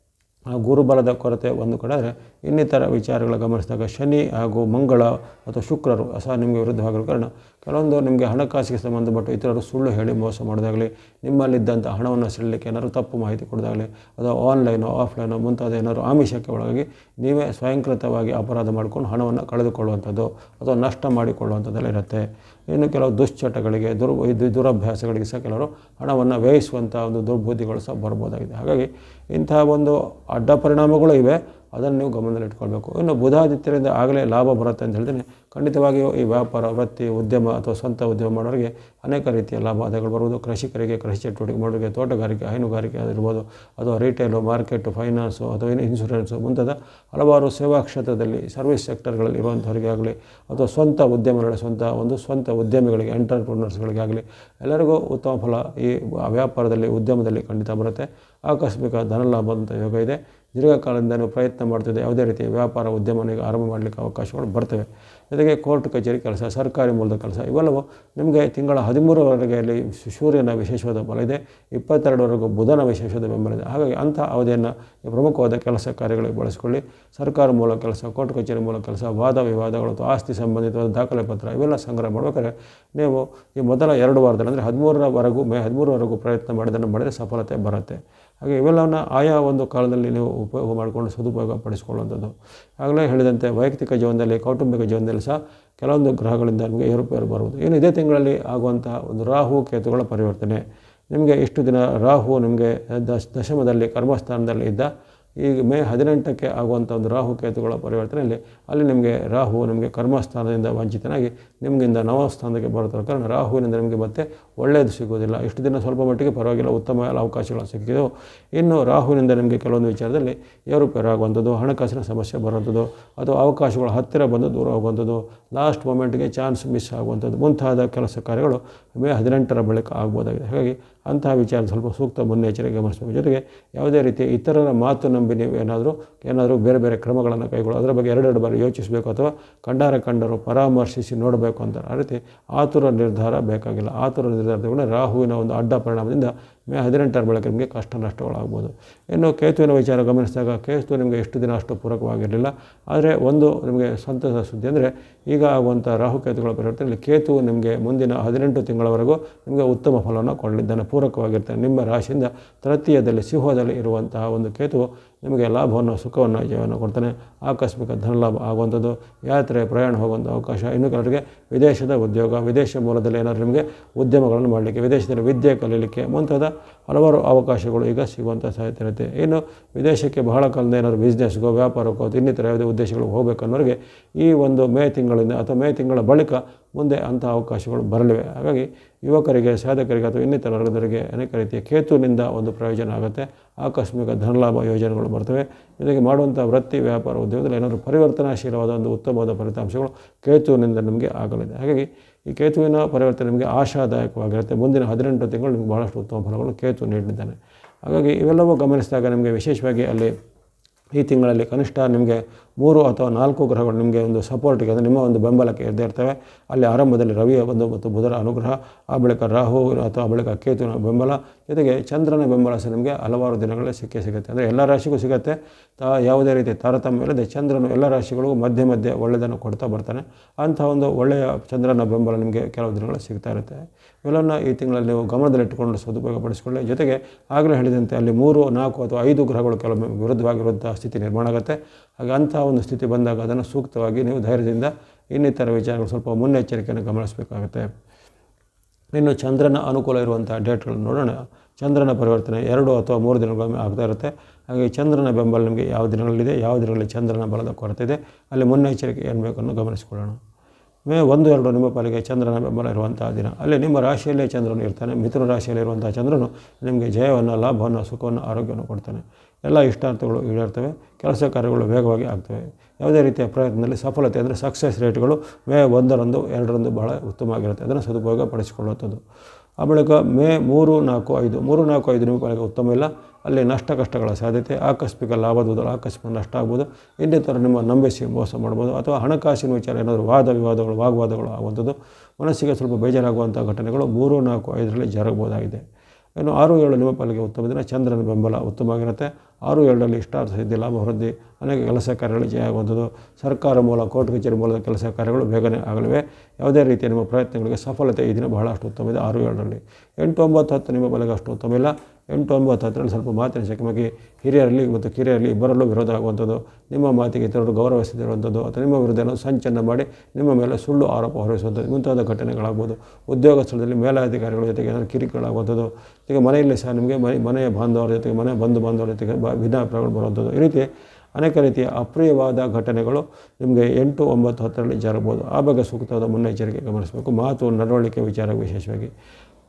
ಗುರುಬಲದ ಕೊರತೆ ಒಂದು ಕಡೆ ಆದರೆ ಇನ್ನಿತರ ವಿಚಾರಗಳ ಗಮನಿಸಿದಾಗ ಶನಿ ಹಾಗೂ ಮಂಗಳ ಅಥವಾ ಶುಕ್ರರು ಸಹ ನಿಮಗೆ ವಿರುದ್ಧವಾಗಿರೋ ಕಾರಣ. ಕೆಲವೊಂದು ನಿಮಗೆ ಹಣಕಾಸಿಗೆ ಸಂಬಂಧಪಟ್ಟು ಇತರರು ಸುಳ್ಳು ಹೇಳಿ ಮೋಸ ಮಾಡೋದಾಗಲಿ, ನಿಮ್ಮಲ್ಲಿದ್ದಂಥ ಹಣವನ್ನು ಸೆಳಲಿಕ್ಕೆ ಏನಾದರೂ ತಪ್ಪು ಮಾಹಿತಿ ಕೊಡೋದಾಗಲಿ, ಅಥವಾ ಆನ್ಲೈನು, ಆಫ್ಲೈನೋ ಮುಂತಾದ ಏನಾದರೂ ಆಮಿಷಕ್ಕೆ ಒಳಗಾಗಿ ನೀವೇ ಸ್ವಯಂಕೃತವಾಗಿ ಅಪರಾಧ ಮಾಡಿಕೊಂಡು ಹಣವನ್ನು ಕಳೆದುಕೊಳ್ಳುವಂಥದ್ದು ಅಥವಾ ನಷ್ಟ ಮಾಡಿಕೊಳ್ಳುವಂಥದ್ದೆಲ್ಲ ಇರುತ್ತೆ. ಇನ್ನು ಕೆಲವು ದುಶ್ಚಟಗಳಿಗೆ, ದುರ್ ದುರಭ್ಯಾಸಗಳಿಗೆ ಸಹ ಕೆಲವರು ಹಣವನ್ನು ವ್ಯಯಿಸುವಂಥ ಒಂದು ದುರ್ಬುದ್ಧಿಗಳು ಸಹ ಬರ್ಬೋದಾಗಿದೆ. ಹಾಗಾಗಿ ಇಂತಹ ಒಂದು ಅಡ್ಡ ಪರಿಣಾಮಗಳು ಇವೆ. ಅದನ್ನು ನೀವು ಗಮನದಲ್ಲಿಟ್ಕೊಳ್ಬೇಕು ಇನ್ನು ಬುಧಾದಿತ್ಯರಿಂದ ಆಗಲೇ ಲಾಭ ಬರುತ್ತೆ ಅಂತ ಹೇಳ್ತೀನಿ ಖಂಡಿತವಾಗಿಯೂ ಈ ವ್ಯಾಪಾರ, ವೃತ್ತಿ, ಉದ್ಯಮ ಅಥವಾ ಸ್ವಂತ ಉದ್ಯಮ ಮಾಡೋರಿಗೆ ಅನೇಕ ರೀತಿಯ ಲಾಭಾದಗಳು ಬರುವುದು. ಕೃಷಿಕರಿಗೆ, ಕೃಷಿ ಚಟುವಟಿಕೆ ಮಾಡೋರಿಗೆ, ತೋಟಗಾರಿಕೆ, ಹೈನುಗಾರಿಕೆ ಆಗಿರ್ಬೋದು ಅಥವಾ ರಿಟೇಲು ಮಾರ್ಕೆಟು ಫೈನಾನ್ಸು ಅಥವಾ ಏನು ಇನ್ಶೂರೆನ್ಸು ಮುಂತಾದ ಹಲವಾರು ಸೇವಾ ಕ್ಷೇತ್ರದಲ್ಲಿ ಸರ್ವಿಸ್ ಸೆಕ್ಟರ್ಗಳಲ್ಲಿ ಇರುವಂಥವ್ರಿಗೆ ಆಗಲಿ ಅಥವಾ ಸ್ವಂತ ಉದ್ಯಮ ಸ್ವಂತ ಒಂದು ಸ್ವಂತ ಉದ್ಯಮಿಗಳಿಗೆ ಎಂಟರ್ಪ್ರಿನರ್ಸ್ಗಳಿಗಾಗಲಿ ಎಲ್ಲರಿಗೂ ಉತ್ತಮ ಫಲ ಈ ವ್ಯಾಪಾರದಲ್ಲಿ, ಉದ್ಯಮದಲ್ಲಿ ಖಂಡಿತ ಬರುತ್ತೆ. ಆಕಸ್ಮಿಕ ಧನಲಾಭದಂಥ ಯೋಗ ಇದೆ. ದೀರ್ಘಕಾಲದಿಂದ ನಾವು ಪ್ರಯತ್ನ ಮಾಡ್ತಿದ್ದೆ ಯಾವುದೇ ರೀತಿಯ ವ್ಯಾಪಾರ, ಉದ್ಯಮನಿಗೆ ಆರಂಭ ಮಾಡಲಿಕ್ಕೆ ಅವಕಾಶಗಳು ಬರ್ತವೆ. ಜೊತೆಗೆ ಕೋರ್ಟ್, ಕಚೇರಿ ಕೆಲಸ, ಸರ್ಕಾರಿ ಮೂಲದ ಕೆಲಸ, ಇವೆಲ್ಲವೂ ನಿಮಗೆ ತಿಂಗಳ ಹದಿಮೂರವರೆಗೆ ಅಲ್ಲಿ ಸೂರ್ಯನ ವಿಶೇಷವಾದ ಬಲ ಇದೆ. ಇಪ್ಪತ್ತೆರಡರವರೆಗೂ ಬುಧನ ವಿಶೇಷವಾದ ಬೆಂಬಲ ಇದೆ. ಹಾಗಾಗಿ ಅಂಥ ಅವಧಿಯನ್ನು ಪ್ರಮುಖವಾದ ಕೆಲಸ ಕಾರ್ಯಗಳಿಗೆ ಬಳಸಿಕೊಳ್ಳಿ. ಸರ್ಕಾರ ಮೂಲ ಕೆಲಸ, ಕೋರ್ಟ್, ಕಚೇರಿ ಮೂಲ ಕೆಲಸ, ವಾದ ವಿವಾದಗಳು, ಅಥವಾ ಆಸ್ತಿ ಸಂಬಂಧಿತವಾದ ದಾಖಲೆ ಪತ್ರ, ಇವೆಲ್ಲ ಸಂಗ್ರಹ ಮಾಡಬೇಕಾದ್ರೆ ನೀವು ಈ ಮೊದಲ ಎರಡು ವಾರದಲ್ಲಿ, ಅಂದರೆ ಹದಿಮೂರರವರೆಗೂ, ಮೇ ಹದಿಮೂರವರೆಗೂ ಪ್ರಯತ್ನ ಮಾಡಿದ್ದನ್ನು ಮಾಡಿದರೆ ಸಫಲತೆ ಬರುತ್ತೆ. ಹಾಗೆ ಇವೆಲ್ಲವನ್ನು ಆಯಾ ಒಂದು ಕಾಲದಲ್ಲಿ ನೀವು ಉಪಯೋಗ ಮಾಡಿಕೊಂಡು ಸದುಪಯೋಗ ಪಡಿಸಿಕೊಳ್ಳುವಂಥದ್ದು ಆಗಲೇ ಹೇಳಿದಂತೆ ವೈಯಕ್ತಿಕ ಜೀವನದಲ್ಲಿ, ಕೌಟುಂಬಿಕ ಜೀವನದಲ್ಲಿ ಸಹ ಕೆಲವೊಂದು ಗ್ರಹಗಳಿಂದ ನಿಮಗೆ ಏರುಪೇರು ಬರುವುದು. ಏನು ಇದೇ ತಿಂಗಳಲ್ಲಿ ಆಗುವಂತಹ ಒಂದು ರಾಹು ಕೇತುಗಳ ಪರಿವರ್ತನೆ. ನಿಮಗೆ ಇಷ್ಟು ದಿನ ರಾಹು ನಿಮಗೆ ದಶ, ದಶಮದಲ್ಲಿ, ಕರ್ಮಸ್ಥಾನದಲ್ಲಿ ಇದ್ದ ಈಗ ಮೇ ಹದಿನೆಂಟಕ್ಕೆ ಆಗುವಂಥ ಒಂದು ರಾಹು ಕೇತುಗಳ ಪರಿವರ್ತನೆಯಲ್ಲಿ ಅಲ್ಲಿ ನಿಮಗೆ ರಾಹು ನಿಮಗೆ ಕರ್ಮಸ್ಥಾನದಿಂದ ವಂಚಿತನಾಗಿ ನಿಮಗಿಂದ ನವಸ್ಥಾನಕ್ಕೆ ಬರುತ್ತಿರೋ ಕಾರಣ ರಾಹುವಿನಿಂದ ನಿಮಗೆ ಮತ್ತೆ ಒಳ್ಳೆಯದು ಸಿಗೋದಿಲ್ಲ ಇಷ್ಟು ದಿನ ಸ್ವಲ್ಪ ಮಟ್ಟಿಗೆ ಪರವಾಗಿಲ್ಲ, ಉತ್ತಮ ಅವಕಾಶಗಳು ಸಿಕ್ಕಿದವು. ಇನ್ನು ರಾಹುವಿನಿಂದ ನಿಮಗೆ ಕೆಲವೊಂದು ವಿಚಾರದಲ್ಲಿ ಏರುಪೇರಾಗುವಂಥದ್ದು, ಹಣಕಾಸಿನ ಸಮಸ್ಯೆ ಬರುವಂಥದ್ದು ಅಥವಾ ಅವಕಾಶಗಳು ಹತ್ತಿರ ಬಂದು ದೂರ ಹೋಗುವಂಥದ್ದು ಲಾಸ್ಟ್ ಮೊಮೆಂಟ್ಗೆ ಚಾನ್ಸ್ ಮಿಸ್ ಆಗುವಂಥದ್ದು, ಮುಂತಾದ ಕೆಲಸ ಕಾರ್ಯಗಳು ಮೇ ಹದಿನೆಂಟರ ಬಳಿಕ ಆಗ್ಬೋದಾಗಿದೆ. ಹಾಗಾಗಿ ಅಂತಹ ವಿಚಾರ ಸ್ವಲ್ಪ ಸೂಕ್ತ ಮುನ್ನೆಚ್ಚರಿಕೆ ಗಮನಿಸಬೇಕು ಜೊತೆಗೆ ಯಾವುದೇ ರೀತಿ ಇತರರ ಮಾತು ನಂಬಿ ನೀವು ಏನಾದರೂ ಏನಾದರೂ ಬೇರೆ ಬೇರೆ ಕ್ರಮಗಳನ್ನು ಕೈಗೊಳ್ಳೋ, ಅದರ ಬಗ್ಗೆ ಎರಡೆರಡು ಬಾರಿ ಯೋಚಿಸಬೇಕು ಅಥವಾ ಕಂಡಾರ ಕಂಡರು ಪರಾಮರ್ಶಿಸಿ ನೋಡಬೇಕು ಅಂತಾರೆ. ಆ ರೀತಿ ಆತುರ ನಿರ್ಧಾರ ಬೇಕಾಗಿಲ್ಲ. ಆತುರ ನಿರ್ಧಾರ ತಗೊಂಡ್ರೆ ರಾಹುವಿನ ಒಂದು ಅಡ್ಡ ಪರಿಣಾಮದಿಂದ ಹದಿನೆಂಟರ ಬಳಿಕ ನಿಮಗೆ ಕಷ್ಟ ನಷ್ಟಗಳಾಗ್ಬೋದು. ಇನ್ನು ಕೇತುವಿನ ವಿಚಾರ ಗಮನಿಸಿದಾಗ ಕೇತು ನಿಮಗೆ ಎಷ್ಟು ದಿನ ಅಷ್ಟು ಪೂರಕವಾಗಿರಲಿಲ್ಲ. ಆದರೆ ಒಂದು ನಿಮಗೆ ಸಂತಸ ಸುದ್ದಿ ಅಂದರೆ ಈಗ ಆಗುವಂಥ ರಾಹುಕೇತುಗಳ ಪರಿವರ್ತನೆಯಲ್ಲಿ ಕೇತು ನಿಮಗೆ ಮುಂದಿನ ಹದಿನೆಂಟು ತಿಂಗಳವರೆಗೂ ನಿಮಗೆ ಉತ್ತಮ ಫಲವನ್ನು ಕೊಡಲಿದ್ದಾನೆ, ಪೂರಕವಾಗಿರ್ತಾನೆ. ನಿಮ್ಮ ರಾಶಿಯಿಂದ ತೃತೀಯದಲ್ಲಿ ಸಿಂಹದಲ್ಲಿ ಇರುವಂತಹ ಒಂದು ಕೇತು ನಿಮಗೆ ಲಾಭವನ್ನು, ಸುಖವನ್ನು ಜೀವನ ಕೊಡ್ತಾನೆ. ಆಕಸ್ಮಿಕ ಧನಲಾಭ ಆಗುವಂಥದ್ದು ಯಾತ್ರೆ ಪ್ರಯಾಣ ಹೋಗುವಂಥ ಅವಕಾಶ ಇನ್ನು ಕೆಲವರಿಗೆ ವಿದೇಶದ ಉದ್ಯೋಗ, ವಿದೇಶ ಮೂಲದಲ್ಲಿ ಏನಾದರೂ ನಿಮಗೆ ಉದ್ಯಮಗಳನ್ನು ಮಾಡಲಿಕ್ಕೆ, ವಿದೇಶದಲ್ಲಿ ವಿದ್ಯೆ ಕಲೀಲಿಕ್ಕೆ ಮುಂತಾದ ಹಲವಾರು ಅವಕಾಶಗಳು ಈಗ ಸಿಗುವಂಥ ಸಾಧ್ಯತೆ ಇರುತ್ತೆ. ಇನ್ನು ವಿದೇಶಕ್ಕೆ ಬಹಳ ಕಾಲದ ಏನಾದರೂ ಬಿಸ್ನೆಸ್ಗೋ ವ್ಯಾಪಾರಕ್ಕೋ, ಇನ್ನಿತರ ಯಾವುದೇ ಉದ್ದೇಶಗಳಿಗೆ ಹೋಗಬೇಕನ್ನೋರಿಗೆ ಈ ಒಂದು ಮೇ ತಿಂಗಳಿಂದ ಅಥವಾ ಮೇ ತಿಂಗಳ ಬಳಿಕ ಮುಂದೆ ಅಂಥ ಅವಕಾಶಗಳು ಬರಲಿವೆ. ಹಾಗಾಗಿ ಯುವಕರಿಗೆ, ಸಾಧಕರಿಗೆ ಅಥವಾ ಇನ್ನಿತರ ವರ್ಗದವರಿಗೆ ಅನೇಕ ರೀತಿಯ ಕೇತುವಿನಿಂದ ಒಂದು ಪ್ರಯೋಜನ ಆಗುತ್ತೆ. ಆಕಸ್ಮಿಕ ಧನಲಾಭ ಯೋಜನೆಗಳು ಬರ್ತವೆ. ಇದಕ್ಕೆ ಮಾಡುವಂಥ ವೃತ್ತಿ, ವ್ಯಾಪಾರ, ಉದ್ಯೋಗದಲ್ಲಿ ಏನಾದರೂ ಪರಿವರ್ತನಾಶೀಲವಾದ ಒಂದು ಉತ್ತಮವಾದ ಫಲಿತಾಂಶಗಳು ಕೇತುವಿನಿಂದ ನಿಮಗೆ ಆಗಲಿದೆ. ಹಾಗಾಗಿ ಈ ಕೇತುವಿನ ಪರಿವರ್ತನೆ ನಿಮಗೆ ಆಶಾದಾಯಕವಾಗಿರುತ್ತೆ. ಮುಂದಿನ ಹದಿನೆಂಟು ತಿಂಗಳು ನಿಮಗೆ ಭಾಳಷ್ಟು ಉತ್ತಮ ಫಲಗಳು ಕೇತು ನೀಡಿದ್ದಾನೆ. ಹಾಗಾಗಿ ಇವೆಲ್ಲವೂ ಗಮನಿಸಿದಾಗ ನಿಮಗೆ ವಿಶೇಷವಾಗಿ ಅಲ್ಲಿ ಈ ತಿಂಗಳಲ್ಲಿ ಕನಿಷ್ಠ ನಿಮಗೆ ಮೂರು ಅಥವಾ ನಾಲ್ಕು ಗ್ರಹಗಳು ನಿಮಗೆ ಒಂದು ಸಪೋರ್ಟಿಗೆ ಅಂದರೆ ನಿಮ್ಮ ಒಂದು ಬೆಂಬಲಕ್ಕೆ ಇದ್ದೇ ಇರ್ತವೆ. ಅಲ್ಲಿ ಆರಂಭದಲ್ಲಿ ರವಿಯ ಒಂದು ಮತ್ತು ಬುಧರ ಅನುಗ್ರಹ, ಆ ಬಳಿಕ ರಾಹು ಅಥವಾ ಆ ಬಳಿಕ ಕೇತುವಿನ ಬೆಂಬಲ, ಜೊತೆಗೆ ಚಂದ್ರನ ಬೆಂಬಲ ಸಹ ನಿಮಗೆ ಹಲವಾರು ದಿನಗಳಲ್ಲಿ ಸಿಕ್ಕೇ ಸಿಗುತ್ತೆ. ಅಂದರೆ ಎಲ್ಲ ರಾಶಿಗೂ ಸಿಗುತ್ತೆ. ತಾ, ಯಾವುದೇ ರೀತಿ ತಾರತಮ್ಯ ಇಲ್ಲದೆ ಚಂದ್ರನು ಎಲ್ಲ ರಾಶಿಗಳಿಗೂ ಮಧ್ಯೆ ಮಧ್ಯೆ ಒಳ್ಳೆಯದನ್ನು ಕೊಡ್ತಾ ಬರ್ತಾನೆ. ಅಂಥ ಒಂದು ಒಳ್ಳೆಯ ಚಂದ್ರನ ಬೆಂಬಲ ನಿಮಗೆ ಕೆಲವು ದಿನಗಳು ಸಿಗ್ತಾ ಇರುತ್ತೆ. ಇವೆಲ್ಲವನ್ನು ಈ ತಿಂಗಳಲ್ಲಿ ನೀವು ಗಮನದಲ್ಲಿಟ್ಟುಕೊಂಡು ಸದುಪಯೋಗಪಡಿಸಿಕೊಳ್ಳಿ ಜೊತೆಗೆ ಆಗಲೇ ಹೇಳಿದಂತೆ ಅಲ್ಲಿ ಮೂರು, ನಾಲ್ಕು ಅಥವಾ ಐದು ಗ್ರಹಗಳು ಕೆಲವೊಮ್ಮೆ ವಿರುದ್ಧವಾಗಿರುವಂಥ ಸ್ಥಿತಿ ನಿರ್ಮಾಣ ಆಗುತ್ತೆ. ಹಾಗೆ ಅಂಥ ಒಂದು ಸ್ಥಿತಿ ಬಂದಾಗ ಅದನ್ನು ಸೂಕ್ತವಾಗಿ ನೀವು ಧೈರ್ಯದಿಂದ ಇನ್ನಿತರ ವಿಚಾರಗಳು ಸ್ವಲ್ಪ ಮುನ್ನೆಚ್ಚರಿಕೆಯನ್ನು ಗಮನಿಸಬೇಕಾಗುತ್ತೆ. ಇನ್ನು ಚಂದ್ರನ ಅನುಕೂಲ ಇರುವಂಥ ಡೇಟ್ಗಳನ್ನು ನೋಡೋಣ. ಚಂದ್ರನ ಪರಿವರ್ತನೆ ಎರಡು ಅಥವಾ ಮೂರು ದಿನಗಳೊಮ್ಮೆ ಆಗ್ತಾ ಇರುತ್ತೆ. ಹಾಗೆ ಚಂದ್ರನ ಬೆಂಬಲ ನಿಮಗೆ ಯಾವ ದಿನಗಳಲ್ಲಿದೆ, ಯಾವ ದಿನಗಳಲ್ಲಿ ಚಂದ್ರನ ಬಲದ ಕೊರತೆ ಇದೆ, ಅಲ್ಲಿ ಮುನ್ನೆಚ್ಚರಿಕೆ ಏನು ಬೇಕನ್ನು ಗಮನಿಸಿಕೊಳ್ಳೋಣ. ಮೇ ಒಂದು, ಎರಡು ನಿಮ್ಮ ಪಾಲಿಗೆ ಚಂದ್ರನ ಬೆಂಬಲ ಇರುವಂಥ ದಿನ. ಅಲ್ಲಿ ನಿಮ್ಮ ರಾಶಿಯಲ್ಲೇ ಚಂದ್ರನು ಇರ್ತಾನೆ. ಮಿಥುನ ರಾಶಿಯಲ್ಲಿ ಇರುವಂಥ ಚಂದ್ರನು ನಿಮಗೆ ಜಯವನ್ನು, ಲಾಭವನ್ನು, ಸುಖವನ್ನು, ಆರೋಗ್ಯವನ್ನು ಕೊಡ್ತಾನೆ. ಎಲ್ಲ ಇಷ್ಟಾರ್ಥಗಳು ಈಡೇರ್ತವೆ. ಕೆಲಸ ಕಾರ್ಯಗಳು ವೇಗವಾಗಿ ಆಗ್ತವೆ. ಯಾವುದೇ ರೀತಿಯ ಪ್ರಯತ್ನದಲ್ಲಿ ಸಫಲತೆ ಅಂದರೆ ಸಕ್ಸಸ್ ರೇಟ್ಗಳು ಮೇ ಒಂದರಂದು, ಎರಡರಂದು ಬಹಳ ಉತ್ತಮವಾಗಿರುತ್ತೆ. ಅದನ್ನು ಸದುಪಯೋಗ ಪಡಿಸಿಕೊಳ್ಳುವಂಥದ್ದು ಆ ಬಳಿಕ ಮೇ ಮೂರು, ನಾಲ್ಕು, ಐದು. ಮೂರು, ನಾಲ್ಕು, ಐದು ನಿಮಗೆ ಉತ್ತಮ ಇಲ್ಲ. ಅಲ್ಲಿ ನಷ್ಟ ಕಷ್ಟಗಳ ಸಾಧ್ಯತೆ, ಆಕಸ್ಮಿಕ ಲಾಭದ ಆಕಸ್ಮಿಕ ನಷ್ಟ ಆಗ್ಬೋದು. ಇನ್ನಿತರ ನಿಮ್ಮ ನಂಬಿಸಿ ಮೋಸ ಮಾಡ್ಬೋದು ಅಥವಾ ಹಣಕಾಸಿನ ವಿಚಾರ ಏನಾದರೂ ವಾದ ವಿವಾದಗಳು, ವಾಗ್ವಾದಗಳು ಆಗುವಂಥದ್ದು. ಮನಸ್ಸಿಗೆ ಸ್ವಲ್ಪ ಬೇಜಾರಾಗುವಂಥ ಘಟನೆಗಳು ಮೂರು, ನಾಲ್ಕು, ಐದರಲ್ಲಿ ಜರುಗಬಹುದಾಗಿದೆ. ಇನ್ನು ಆರು ಏಳು ನಿಮ್ಮ ಪಾಲಿಗೆ ಉತ್ತಮ ದಿನ. ಚಂದ್ರನ ಬೆಂಬಲ ಉತ್ತಮವಾಗಿರುತ್ತೆ. ಆರು ಏಳರಲ್ಲಿ ಇಷ್ಟಾರ್ಥ ಸಿದ್ಧಿ, ಲಾಭ, ವೃದ್ಧಿ, ಅನೇಕ ಕೆಲಸ ಕಾರ್ಯಗಳು ಜಯ ಆಗುವಂಥದ್ದು ಸರ್ಕಾರ ಮೂಲ ಕೋರ್ಟ್ ಕಚೇರಿ ಮೂಲದ ಕೆಲಸ ಕಾರ್ಯಗಳು ಬೇಗನೆ ಆಗಲಿವೆ. ಯಾವುದೇ ರೀತಿಯ ನಿಮ್ಮ ಪ್ರಯತ್ನಗಳಿಗೆ ಸಫಲತೆ ಈ ದಿನ ಬಹಳಷ್ಟು ಉತ್ತಮ ಇದೆ. ಆರು ಏಳರಲ್ಲಿ ಎಂಟು ಒಂಬತ್ತು ಹತ್ತು ನಿಮ್ಮ ಬಲಗೆ ಅಷ್ಟು ಉತ್ತಮ ಇಲ್ಲ. ಎಂಟು ಒಂಬತ್ತು ಹತ್ತರಲ್ಲಿ ಸ್ವಲ್ಪ ಮಾತಿನ ಚಕಮಕಿ ಹಿರಿಯರಲ್ಲಿ ಮತ್ತು ಕಿರಿಯರಲ್ಲಿ ಇಬ್ಬರಲ್ಲೂ ವಿರೋಧ ಆಗುವಂಥದ್ದು ನಿಮ್ಮ ಮಾತಿಗೆ ಇತರರು ಗೌರವಿಸದಿರುವಂಥದ್ದು ಅಥವಾ ನಿಮ್ಮ ವಿರುದ್ಧ ಸಂಚನ್ನು ಮಾಡಿ ನಿಮ್ಮ ಮೇಲೆ ಸುಳ್ಳು ಆರೋಪ ಹೊರಿಸುವಂಥದ್ದು ಮುಂತಾದ ಘಟನೆಗಳಾಗ್ಬೋದು. ಉದ್ಯೋಗ ಸ್ಥಳದಲ್ಲಿ ಮೇಲಾಧಿಕಾರಿಗಳ ಜೊತೆಗೆ ಏನಾದರೂ ಕಿರಿಕಿಗಳಾಗುವಂಥದ್ದು ಜೊತೆಗೆ ಮನೆಯಲ್ಲಿ ಸಹ ನಿಮಗೆ ಮನೆ, ಮನೆಯ ಬಾಂಧವರ ಜೊತೆಗೆ, ಮನೆ ಬಂಧು ಬಾಂಧವರ ಜೊತೆಗೆ ಬ, ಭಿನ್ನಾಭಿಪ್ರಾಯಗಳು ಬರುವಂಥದ್ದು. ಈ ರೀತಿ ಅನೇಕ ರೀತಿಯ ಅಪ್ರಿಯವಾದ ಘಟನೆಗಳು ನಿಮಗೆ ಎಂಟು ಒಂಬತ್ತು ಹತ್ತರಲ್ಲಿ ಜರಬಹುದು. ಆ ಬಗ್ಗೆ ಸೂಕ್ತವಾದ ಮುನ್ನೆಚ್ಚರಿಕೆ ಗಮನಿಸಬೇಕು. ಮಾತು ನಡವಳಿಕೆ ವಿಚಾರ ವಿಶೇಷವಾಗಿ.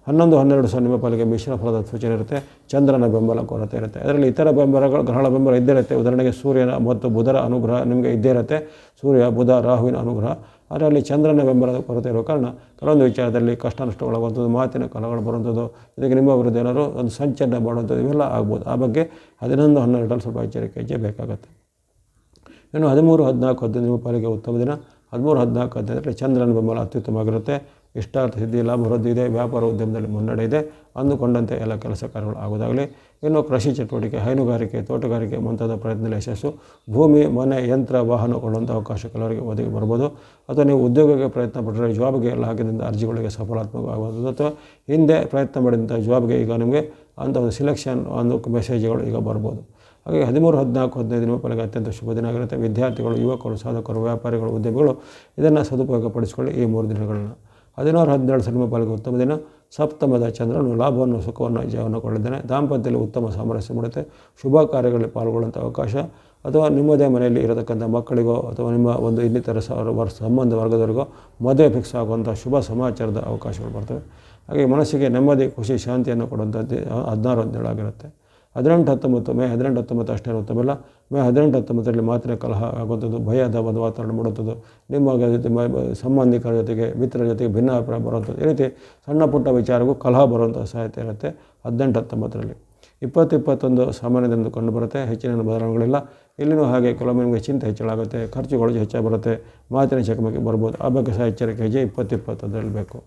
ಹನ್ನೊಂದು, ಹನ್ನೆರಡು ಸಹ ನಿಮ್ಮ ಪಾಲಿಗೆ ಮಿಶ್ರ ಫಲದ ಸೂಚನೆ ಇರುತ್ತೆ. ಚಂದ್ರನ ಬೆಂಬಲ ಕೊರತೆ ಇರುತ್ತೆ. ಅದರಲ್ಲಿ ಇತರ ಬೆಂಬಲಗಳು ಗ್ರಹಗಳ ಬೆಂಬಲ ಇದ್ದೇ ಇರುತ್ತೆ. ಉದಾಹರಣೆಗೆ ಸೂರ್ಯನ ಮತ್ತು ಬುಧರ ಅನುಗ್ರಹ ನಿಮಗೆ ಇದ್ದೇ ಇರುತ್ತೆ. ಸೂರ್ಯ, ಬುಧ, ರಾಹುವಿನ ಅನುಗ್ರಹ. ಅದರಲ್ಲಿ ಚಂದ್ರನ ಬೆಂಬಲದ ಕೊರತೆ ಇರೋ ಕಾರಣ ಕೆಲವೊಂದು ವಿಚಾರದಲ್ಲಿ ಕಷ್ಟ ನಷ್ಟಗಳಾಗುವಂಥದ್ದು ಮಾತಿನ ಕಲಗಳು ಬರುವಂಥದ್ದು, ಇದಕ್ಕೆ ನಿಮ್ಮ ವಿರುದ್ಧ ಏನಾದರೂ ಒಂದು ಸಂಚಲನ ಮಾಡುವಂಥದ್ದು ಇವೆಲ್ಲ ಆಗ್ಬೋದು. ಆ ಬಗ್ಗೆ ಹದಿನೊಂದು, ಹನ್ನೆರಡರಲ್ಲಿ ಸ್ವಲ್ಪ ಎಚ್ಚರಿಕೆ ಬೇಕಾಗುತ್ತೆ. ಇನ್ನು ಹದಿಮೂರು, ಹದಿನಾಲ್ಕು, ಹದಿನೈದು ನಿಮ್ಮ ಪಾಲಿಗೆ ಉತ್ತಮ ದಿನ. ಹದಿಮೂರು, ಹದಿನಾಲ್ಕು, ಹದಿನೈದರಲ್ಲಿ ಚಂದ್ರನ ಬೆಂಬಲ ಅತ್ಯುತ್ತಮವಾಗಿರುತ್ತೆ. ಇಷ್ಟಾರ್ಥ ಸಿದ್ಧಿ ಲಾಭ ವೃದ್ಧಿ ಇದೆ, ವ್ಯಾಪಾರ ಉದ್ಯಮದಲ್ಲಿ ಮುನ್ನಡೆ ಇದೆ, ಅಂದುಕೊಂಡಂತೆ ಎಲ್ಲ ಕೆಲಸ ಕಾರ್ಯಗಳು ಆಗೋದಾಗಲಿ. ಇನ್ನು ಕೃಷಿ ಚಟುವಟಿಕೆ, ಹೈನುಗಾರಿಕೆ, ತೋಟಗಾರಿಕೆ ಮುಂತಾದ ಪ್ರಯತ್ನದಲ್ಲಿ ಯಶಸ್ಸು. ಭೂಮಿ, ಮನೆ, ಯಂತ್ರ, ವಾಹನ ಕೊಳ್ಳುವಂಥ ಅವಕಾಶ ಕೆಲವರಿಗೆ ಒದಗಿ ಬರ್ಬೋದು. ಅಥವಾ ನೀವು ಉದ್ಯೋಗಕ್ಕೆ ಪ್ರಯತ್ನ ಪಟ್ಟರೆ ಜಾಬ್ಗೆ ಎಲ್ಲ ಹಾಕಿದಂಥ ಅರ್ಜಿಗಳಿಗೆ ಸಫಲಾತ್ಮಕವಾಗುವಂಥದ್ದು ಅಥವಾ ಹಿಂದೆ ಪ್ರಯತ್ನ ಮಾಡಿದಂಥ ಜಾಬ್ಗೆ ಈಗ ನಿಮಗೆ ಅಂಥ ಒಂದು ಸಿಲೆಕ್ಷನ್ ಒಂದು ಮೆಸೇಜ್ಗಳು ಈಗ ಬರ್ಬೋದು. ಹಾಗೆ ಹದಿಮೂರು, ಹದಿನಾಲ್ಕು, ಹದಿನೈದು ದಿನ ಅತ್ಯಂತ ಶುಭ ದಿನ ಆಗಿರುತ್ತೆ. ವಿದ್ಯಾರ್ಥಿಗಳು, ಯುವಕರು, ಸಾಧಕರು, ವ್ಯಾಪಾರಿಗಳು, ಉದ್ಯಮಿಗಳು ಇದನ್ನು ಸದುಪಯೋಗಪಡಿಸಿಕೊಳ್ಳಿ ಈ ಮೂರು ದಿನಗಳನ್ನು. ಹದಿನಾರು ಹದಿನೇಳು ಸಿನಿಮಾ ಪಾಲಿಗೆ ಉತ್ತಮ ದಿನ. ಸಪ್ತಮದ ಚಂದ್ರನು ಲಾಭವನ್ನು, ಸುಖವನ್ನು ಜಯವನ್ನು ಕೊಳ್ಳಿದ್ದಾನೆ ದಾಂಪತ್ಯದಲ್ಲಿ ಉತ್ತಮ ಸಾಮರಸ್ಯ ಮೂಡುತ್ತೆ. ಶುಭ ಕಾರ್ಯಗಳಲ್ಲಿ ಪಾಲ್ಗೊಳ್ಳುವಂಥ ಅವಕಾಶ. ಅಥವಾ ನಿಮ್ಮದೇ ಮನೆಯಲ್ಲಿ ಇರತಕ್ಕಂಥ ಮಕ್ಕಳಿಗೋ ಅಥವಾ ನಿಮ್ಮ ಒಂದು ಇನ್ನಿತರ ವರ್ಷ ಸಂಬಂಧ ವರ್ಗದವರಿಗೋ ಮದುವೆ ಫಿಕ್ಸ್ ಆಗುವಂಥ ಶುಭ ಸಮಾಚಾರದ ಅವಕಾಶಗಳು ಬರ್ತವೆ. ಹಾಗೆ ಮನಸ್ಸಿಗೆ ನೆಮ್ಮದಿ, ಖುಷಿ, ಶಾಂತಿಯನ್ನು ಕೊಡುವಂಥದ್ದು ಹದಿನಾರು ಹದಿನೇಳು ಆಗಿರುತ್ತೆ. ಹದಿನೆಂಟು ಹತ್ತೊಂಬತ್ತು ಮೇ, ಹದಿನೆಂಟು ಹತ್ತೊಂಬತ್ತು ಅಷ್ಟೇ ಉತ್ತಮಲ್ಲ ಹದಿನೆಂಟು ಹತ್ತೊಂಬತ್ತರಲ್ಲಿ ಮಾತಿನ ಕಲಹ ಆಗುವಂಥದ್ದು ಭಯದ ಒಂದು ವಾತಾವರಣ ಮಾಡುವಂಥದ್ದು ನಿಮ್ಮ ಜೊತೆ ಸಂಬಂಧಿಕರ ಜೊತೆಗೆ, ಮಿತ್ರರ ಜೊತೆಗೆ ಭಿನ್ನ ಅಭಿಪ್ರಾಯ ಬರುವಂಥದ್ದು. ಈ ರೀತಿ ಸಣ್ಣ ಪುಟ್ಟ ವಿಚಾರಕ್ಕೂ ಕಲಹ ಬರುವಂಥ ಸಾಧ್ಯತೆ ಇರುತ್ತೆ ಹದಿನೆಂಟು ಹತ್ತೊಂಬತ್ತರಲ್ಲಿ ಇಪ್ಪತ್ತು ಇಪ್ಪತ್ತೊಂದು ಸಾಮಾನ್ಯದಿಂದ ಕಂಡು ಬರುತ್ತೆ, ಹೆಚ್ಚಿನ ಬದಲಾವಣೆಗಳಿಲ್ಲ. ಇಲ್ಲಿನೂ ಹಾಗೆ ಕೆಲವೊಮ್ಮೆ ನಿಮಗೆ ಚಿಂತೆ ಹೆಚ್ಚಳಾಗುತ್ತೆ, ಖರ್ಚುಗಳು ಹೆಚ್ಚಾಗಿ ಬರುತ್ತೆ, ಮಾತಿನ ಚಕಮಕಿ ಬರ್ಬೋದು. ಆ ಬಗ್ಗೆ ಸಹ ಎಚ್ಚರಿಕೆ ಹೆಜ್ಜೆ ಇಪ್ಪತ್ತು ಇಪ್ಪತ್ತೊಂದರಲ್ಲಿ ಬೇಕು.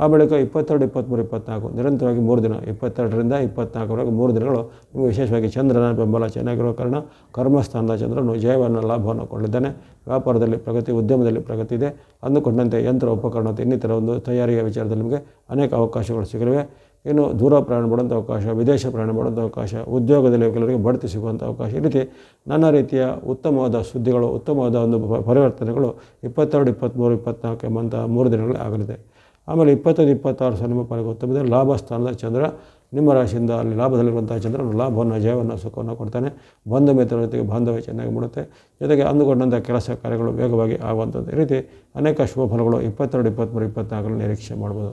ಆ ಬಳಿಕ ಇಪ್ಪತ್ತೆರಡು, ಇಪ್ಪತ್ತ್ಮೂರು, ಇಪ್ಪತ್ತ್ನಾಲ್ಕು, ನಿರಂತರವಾಗಿ ಮೂರು ದಿನ, ಇಪ್ಪತ್ತೆರಡರಿಂದ ಇಪ್ಪತ್ತ್ನಾಲ್ಕರವರೆಗೆ ಮೂರು ದಿನಗಳು. ನಿಮಗೆ ವಿಶೇಷವಾಗಿ ಚಂದ್ರನ ಬೆಂಬಲ ಚೆನ್ನಾಗಿರೋ ಕಾರಣ ಕರ್ಮಸ್ಥಾನದ ಚಂದ್ರನು ಜಯವನ್ನು, ಲಾಭವನ್ನು ಕೊಂಡಿದ್ದಾನೆ ವ್ಯಾಪಾರದಲ್ಲಿ ಪ್ರಗತಿ, ಉದ್ಯಮದಲ್ಲಿ ಪ್ರಗತಿ ಇದೆ. ಅಂದುಕೊಂಡಂತೆ ಯಂತ್ರ, ಉಪಕರಣ, ಇನ್ನಿತರ ಒಂದು ತಯಾರಿಯ ವಿಚಾರದಲ್ಲಿ ನಿಮಗೆ ಅನೇಕ ಅವಕಾಶಗಳು ಸಿಗಲಿವೆ. ಇನ್ನು ದೂರ ಪ್ರಯಾಣ ಮಾಡುವಂಥ ಅವಕಾಶ, ವಿದೇಶ ಪ್ರಯಾಣ ಮಾಡುವಂಥ ಅವಕಾಶ, ಉದ್ಯೋಗದಲ್ಲಿ ಕೆಲವರಿಗೆ ಬಡ್ತಿ ಸಿಗುವಂಥ ಅವಕಾಶ. ಈ ರೀತಿ ನಾನಾ ರೀತಿಯ ಉತ್ತಮವಾದ ಸುದ್ದಿಗಳು, ಉತ್ತಮವಾದ ಒಂದು ಪರಿವರ್ತನೆಗಳು ಇಪ್ಪತ್ತೆರಡು, ಇಪ್ಪತ್ತ್ಮೂರು, ಇಪ್ಪತ್ತ್ನಾಲ್ಕು ಎಂಬಂಥ ಮೂರು ದಿನಗಳಲ್ಲಿ ಆಗಲಿದೆ. ಆಮೇಲೆ ಇಪ್ಪತ್ತೈದು, ಇಪ್ಪತ್ತಾರು ಸಹ ನಿಮ್ಮ ಪಾಲಿಗೆ ಉತ್ತಮದ ಲಾಭ ಸ್ಥಾನದ ಚಂದ್ರ, ನಿಮ್ಮ ರಾಶಿಯಿಂದ ಅಲ್ಲಿ ಲಾಭದಲ್ಲಿರುವಂಥ ಚಂದ್ರನು ಲಾಭವನ್ನು, ಜಯವನ್ನು, ಸುಖವನ್ನು ಕೊಡ್ತಾನೆ. ಬಂಧ ಮಿತ್ರರ ಜೊತೆಗೆ ಬಾಂಧವ್ಯ ಚೆನ್ನಾಗಿ ಮಾಡುತ್ತೆ. ಜೊತೆಗೆ ಅಂದುಕೊಂಡಂಥ ಕೆಲಸ ಕಾರ್ಯಗಳು ವೇಗವಾಗಿ ಆಗುವಂಥದ್ದು. ಈ ರೀತಿ ಅನೇಕ ಶುಭ ಫಲಗಳು ಇಪ್ಪತ್ತೆರಡು ಇಪ್ಪತ್ತ್ಮೂರು ಇಪ್ಪತ್ತ್ನಾಲ್ಕರಲ್ಲಿ ನಿರೀಕ್ಷೆ ಮಾಡ್ಬೋದು.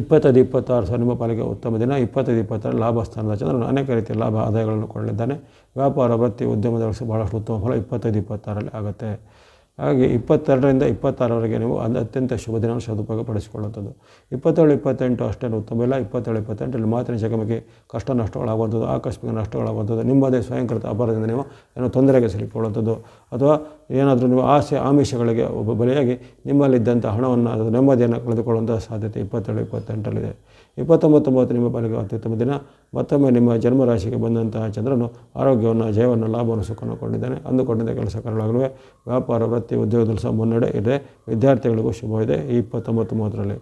ಇಪ್ಪತ್ತೈದು, ಇಪ್ಪತ್ತಾರು ಸಹ ನಿಮ್ಮ ಪಾಲಿಗೆ ಉತ್ತಮ ದಿನ. ಇಪ್ಪತ್ತೈದು, ಇಪ್ಪತ್ತಾರು ಲಾಭ ಸ್ಥಾನದ ಚಂದ್ರನು ಅನೇಕ ರೀತಿಯ ಲಾಭ ಆದಾಯಗಳನ್ನು ಕೊಡಲಿದ್ದಾನೆ. ವ್ಯಾಪಾರ, ವೃತ್ತಿ ಉದ್ಯಮದ ಬಹಳಷ್ಟು ಉತ್ತಮ ಫಲ ಇಪ್ಪತ್ತೈದು ಇಪ್ಪತ್ತಾರಲ್ಲಿ ಆಗುತ್ತೆ. ಹಾಗೆ ಇಪ್ಪತ್ತೆರಡರಿಂದ ಇಪ್ಪತ್ತಾರವರೆಗೆ ನೀವು ಅದು ಅತ್ಯಂತ ಶುಭ ದಿನ ಸದುಪಯೋಗ ಪಡಿಸಿಕೊಳ್ಳುವಂಥದ್ದು ಇಪ್ಪತ್ತೇಳು, ಇಪ್ಪತ್ತೆಂಟು ಅಷ್ಟೇನು ಉತ್ತಮ ಇಲ್ಲ, ಇಪ್ಪತ್ತೇಳು, ಇಪ್ಪತ್ತೆಂಟರಲ್ಲಿ ಮಾತಿನ ಚಕಮಕಿ ಕಷ್ಟ ನಷ್ಟಗಳಾಗುವಂಥದ್ದು, ಆಕಸ್ಮಿಕ ನಷ್ಟಗಳಾಗುವಂಥದ್ದು, ನಿಮ್ಮದೇ ಸ್ವಯಂಕೃತ ಅಪರಾಧದಿಂದ ನೀವು ಏನೋ ತೊಂದರೆಗೆ ಸಿಲುಕೊಳ್ಳುವಂಥದ್ದು ಅಥವಾ ಏನಾದರೂ ನೀವು ಆಸೆ ಆಮಿಷಗಳಿಗೆ ಒಬ್ಬ ಬಲಿಯಾಗಿ ನಿಮ್ಮಲ್ಲಿದ್ದಂಥ ಹಣವನ್ನು ಅದು ನೆಮ್ಮದಿಯನ್ನು ಕಳೆದುಕೊಳ್ಳುವಂಥ ಸಾಧ್ಯತೆ ಇಪ್ಪತ್ತೇಳು, ಇಪ್ಪತ್ತೆಂಟರಲ್ಲಿದೆ. ಇಪ್ಪತ್ತೊಂಬತ್ತೊಂಬತ್ತು ನಿಮ್ಮ ಪಾಲಿಗೆ ಅತ್ಯುತ್ತಮ ದಿನ. ಮತ್ತೊಮ್ಮೆ ನಿಮ್ಮ ಜನ್ಮರಾಶಿಗೆ ಬಂದಂತಹ ಚಂದ್ರನು ಆರೋಗ್ಯವನ್ನು ಜಯವನ್ನು ಲಾಭವನ್ನು, ಸುಖವನ್ನು ಕೊಂಡಿದ್ದಾನೆ ಅಂದುಕೊಂಡಿದ್ದ ಕೆಲಸ ಕಾರ್ಯಗಳಾಗಲಿವೆ ವ್ಯಾಪಾರ, ವೃತ್ತಿ ಉದ್ಯೋಗದಲ್ಲಿ ಸಹ ಮುನ್ನಡೆ ಇದೆ. ವಿದ್ಯಾರ್ಥಿಗಳಿಗೂ ಶುಭವಿದೆ ಈ ಇಪ್ಪತ್ತೊಂಬತ್ತು ಮೂವತ್ತರಲ್ಲಿ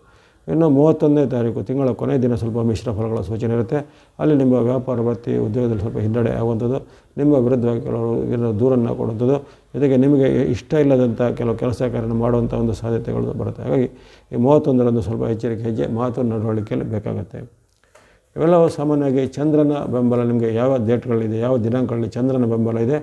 ಇನ್ನು ಮೂವತ್ತೊಂದನೇ ತಾರೀಕು, ತಿಂಗಳ ಕೊನೆಯ ದಿನ ಸ್ವಲ್ಪ ಮಿಶ್ರ ಫಲಗಳ ಸೂಚನೆ ಇರುತ್ತೆ. ಅಲ್ಲಿ ನಿಮ್ಮ ವ್ಯಾಪಾರ, ವೃತ್ತಿ, ಉದ್ಯೋಗದಲ್ಲಿ ಸ್ವಲ್ಪ ಹಿನ್ನಡೆ ಆಗುವಂಥದ್ದು. ನಿಮ್ಮ ವಿರುದ್ಧವಾಗಿ ಕೆಲವರು ದೂರನ್ನು ಕೊಡುವಂಥದ್ದು. ಜೊತೆಗೆ ನಿಮಗೆ ಇಷ್ಟ ಇಲ್ಲದಂಥ ಕೆಲವು ಕೆಲಸ ಕಾರ್ಯವನ್ನು ಮಾಡುವಂಥ ಒಂದು ಸಾಧ್ಯತೆಗಳು ಬರುತ್ತೆ. ಹಾಗಾಗಿ ಈ ಮೂವತ್ತೊಂದರಂದು ಸ್ವಲ್ಪ ಎಚ್ಚರಿಕೆ ಹೆಜ್ಜೆ ಮಾತು ನಡವಳಿಕೆಯಲ್ಲಿ ಬೇಕಾಗುತ್ತೆ. ಇವೆಲ್ಲವೂ ಸಾಮಾನ್ಯವಾಗಿ ಚಂದ್ರನ ಬೆಂಬಲ, ನಿಮಗೆ ಯಾವ ಡೇಟ್ಗಳಿದೆ ಯಾವ ದಿನಾಂಕಗಳಲ್ಲಿ ಚಂದ್ರನ ಬೆಂಬಲ ಇದೆ,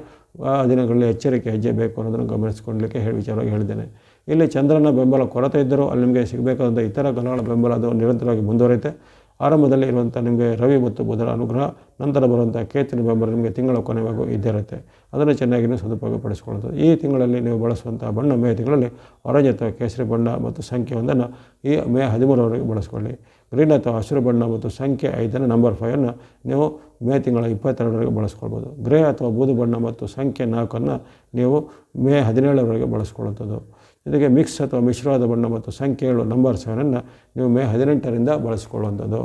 ಆ ದಿನಗಳಲ್ಲಿ ಎಚ್ಚರಿಕೆ ಹೆಜ್ಜೆ ಬೇಕು ಅನ್ನೋದನ್ನು ಗಮನಿಸಿಕೊಳ್ಳಲಿಕ್ಕೆ ಹೇಳಿ ವಿಚಾರವಾಗಿ ಹೇಳಿದ್ದೇನೆ. ಇಲ್ಲಿ ಚಂದ್ರನ ಬೆಂಬಲ ಕೊರತೆ ಇದ್ದರೂ ಅಲ್ಲಿ ನಿಮಗೆ ಸಿಗಬೇಕಾದಂಥ ಇತರ ಗ್ರಹಗಳ ಬೆಂಬಲ ಅದು ನಿರಂತರವಾಗಿ ಮುಂದುವರಿಯುತ್ತೆ. ಆರಂಭದಲ್ಲಿ ಇರುವಂಥ ನಿಮಗೆ ರವಿ ಮತ್ತು ಬುಧರ ಅನುಗ್ರಹ, ನಂತರ ಬರುವಂಥ ಕೇತನ ಬೆಂಬಲ ನಿಮಗೆ ತಿಂಗಳ ಕೊನೆಗೂ ಇದ್ದೇ ಇರುತ್ತೆ ಅದನ್ನು ಚೆನ್ನಾಗಿ ನೀವು ಸದುಪಯೋಗಪಡಿಸಿಕೊಳ್ಳುತ್ತದೆ ಈ ತಿಂಗಳಲ್ಲಿ ನೀವು ಬಳಸುವಂಥ ಬಣ್ಣ ಮೇ ತಿಂಗಳಲ್ಲಿ ಆರೆಂಜ್ ಅಥವಾ ಕೇಸರಿ ಬಣ್ಣ ಮತ್ತು ಸಂಖ್ಯೆ ಒಂದನ್ನು ಈ ಮೇ ಹದಿಮೂರವರೆಗೆ ಬಳಸ್ಕೊಳ್ಳಿ. ಗ್ರೀನ್ ಅಥವಾ ಹಸಿರು ಬಣ್ಣ ಮತ್ತು ಸಂಖ್ಯೆ ಐದನ್ನು ನಂಬರ್ ಫೈವನ್ನು ನೀವು ಮೇ ತಿಂಗಳ ಇಪ್ಪತ್ತೆರಡರವರೆಗೆ ಬಳಸ್ಕೊಳ್ಬೋದು. ಗ್ರೇ ಅಥವಾ ಬೂದು ಬಣ್ಣ ಮತ್ತು ಸಂಖ್ಯೆ ನಾಲ್ಕನ್ನು ನೀವು ಮೇ ಹದಿನೇಳರವರೆಗೆ ಬಳಸ್ಕೊಳ್ಳುತ್ತದೆ ಜೊತೆಗೆ ಮಿಕ್ಸ್ ಅಥವಾ ಮಿಶ್ರವಾದ ಬಣ್ಣ ಮತ್ತು ಸಂಖ್ಯೆಗಳು ನಂಬರ್ ಸೆವೆನನ್ನು ನೀವು ಮೇ ಹದಿನೆಂಟರಿಂದ ಬಳಸಿಕೊಳ್ಳುವಂಥದ್ದು.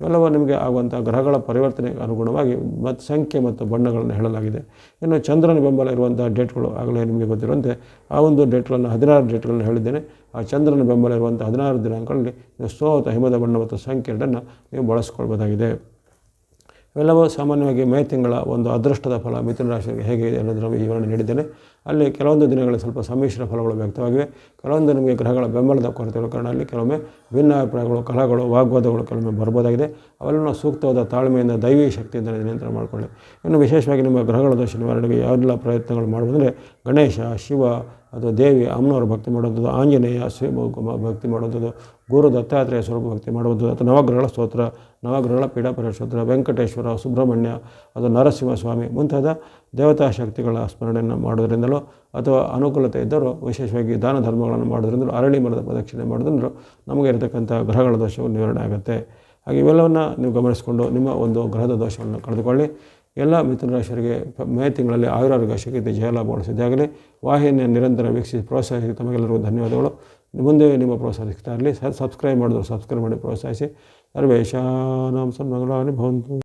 ಇವೆಲ್ಲವೂ ನಿಮಗೆ ಆಗುವಂಥ ಗ್ರಹಗಳ ಪರಿವರ್ತನೆಗೆ ಅನುಗುಣವಾಗಿ ಮತ್ತು ಸಂಖ್ಯೆ ಮತ್ತು ಬಣ್ಣಗಳನ್ನು ಹೇಳಲಾಗಿದೆ. ಇನ್ನು ಚಂದ್ರನ ಬೆಂಬಲ ಇರುವಂಥ ಡೇಟ್ಗಳು ಆಗಲೇ ನಿಮಗೆ ಗೊತ್ತಿರುವಂತೆ ಆ ಒಂದು ಡೇಟ್ಗಳನ್ನು ಹದಿನಾರು ಡೇಟ್ಗಳನ್ನು ಹೇಳಿದ್ದೇನೆ. ಆ ಚಂದ್ರನ ಬೆಂಬಲ ಇರುವಂಥ ಹದಿನಾರು ದಿನಾಂಕಗಳಲ್ಲಿ ನೀವು ಸ್ತೋತ ಹಿಮದ ಬಣ್ಣ ಮತ್ತು ಸಂಖ್ಯೆ ಎರಡನ್ನು ನೀವು ಬಳಸ್ಕೊಳ್ಬೋದಾಗಿದೆ. ಇವೆಲ್ಲವೂ ಸಾಮಾನ್ಯವಾಗಿ ಮೇ ತಿಂಗಳ ಒಂದು ಅದೃಷ್ಟದ ಫಲ ಮಿಥುನ ರಾಶಿಗೆ ಹೇಗೆ ಇದೆ ಅನ್ನೋದರ ವಿವರಣೆ ನೀಡಿದ್ದೇನೆ. ಅಲ್ಲಿ ಕೆಲವೊಂದು ದಿನಗಳಲ್ಲಿ ಸ್ವಲ್ಪ ಸಮ್ಮಿಶ್ರ ಫಲಗಳು ವ್ಯಕ್ತವಾಗಿವೆ. ಕೆಲವೊಂದು ನಿಮಗೆ ಗ್ರಹಗಳ ಬೆಂಬಲದ ಕೊರತೆ ಇರೋ ಕಾರಣ ಅಲ್ಲಿ ಕೆಲವೊಮ್ಮೆ ಭಿನ್ನಾಭಿಪ್ರಾಯಗಳು ಕಲಹಗಳು ವಾಗ್ವಾದಗಳು ಕೆಲವೊಮ್ಮೆ ಬರ್ಬೋದಾಗಿದೆ ಅವೆಲ್ಲ ಸೂಕ್ತವಾದ ತಾಳ್ಮೆಯಿಂದ ದೈವಿ ಶಕ್ತಿಯಿಂದ ನಿಯಂತ್ರಣ ಮಾಡಿಕೊಳ್ಳಿ. ಇನ್ನು ವಿಶೇಷವಾಗಿ ನಿಮ್ಮ ಗ್ರಹಗಳ ದೋಷ ನಿವಾರಣೆಗೆ ಯಾವೆಲ್ಲ ಪ್ರಯತ್ನಗಳು ಮಾಡುವುದಂದರೆ ಗಣೇಶ, ಶಿವ ಅಥವಾ ದೇವಿ, ಅಮ್ಮನವರ ಭಕ್ತಿ ಮಾಡುವಂಥದ್ದು, ಆಂಜನೇಯ ಶಿವ ಭಕ್ತಿ ಮಾಡುವಂಥದ್ದು, ಗುರು ದತ್ತಾತ್ರೇಯ ಸ್ವರೂಪ ಭಕ್ತಿ ಮಾಡುವಂಥದ್ದು, ಅಥವಾ ನವಗ್ರಹಗಳ ಸ್ತೋತ್ರ ನವಗ್ರಹಗಳ ಪೀಠಾಪರ ಸ್ತೋತ್ರ ವೆಂಕಟೇಶ್ವರ, ಸುಬ್ರಹ್ಮಣ್ಯ, ಅದು ನರಸಿಂಹಸ್ವಾಮಿ ಮುಂತಾದ ದೇವತಾ ಶಕ್ತಿಗಳ ಸ್ಮರಣೆಯನ್ನು ಮಾಡೋದರಿಂದಲೋ ಅಥವಾ ಅನುಕೂಲತೆ ಇದ್ದರೂ ವಿಶೇಷವಾಗಿ ದಾನ ಧರ್ಮಗಳನ್ನು ಮಾಡೋದ್ರಿಂದಲೂ ಅರಳಿ ಮರದ ಪ್ರದಕ್ಷಿಣೆ ಮಾಡೋದ್ರಿಂದಲೂ ನಮಗೆ ಇರತಕ್ಕಂಥ ಗ್ರಹಗಳ ದೋಷವು ನಿವಾರಣೆ ಆಗುತ್ತೆ. ಹಾಗೆ ಇವೆಲ್ಲವನ್ನು ನೀವು ಗಮನಿಸಿಕೊಂಡು ನಿಮ್ಮ ಒಂದು ಗ್ರಹದ ದೋಷವನ್ನು ಕಳೆದುಕೊಳ್ಳಿ. ಎಲ್ಲ ಮಿಥುನ ರಾಶಿಯರಿಗೆ ಮೇ ತಿಂಗಳಲ್ಲಿ ಆಯುರಾರೋಗ್ಯ ಶಕ್ತಿ ಜಯಲಾಭಗಳು ಆಗಲಿ ವಾಹಿನಿಯ ನಿರಂತರ ವೀಕ್ಷಿಸಿ ಪ್ರೋತ್ಸಾಹಿಸಿ ತಮಗೆಲ್ಲರಿಗೂ ಧನ್ಯವಾದಗಳು. ಮುಂದೆ ನಿಮ್ಮ ಪ್ರೋತ್ಸಾಹ ಸಿಗ್ತಾ ಇರಲಿ. ಸಬ್ಸ್ಕ್ರೈಬ್ ಮಾಡಿದ್ರು ಸಬ್ಸ್ಕ್ರೈಬ್ ಮಾಡಿ ಪ್ರೋತ್ಸಾಹಿಸಿ. సర్వేషాణం సన్మంగళాన్ని భవంతు.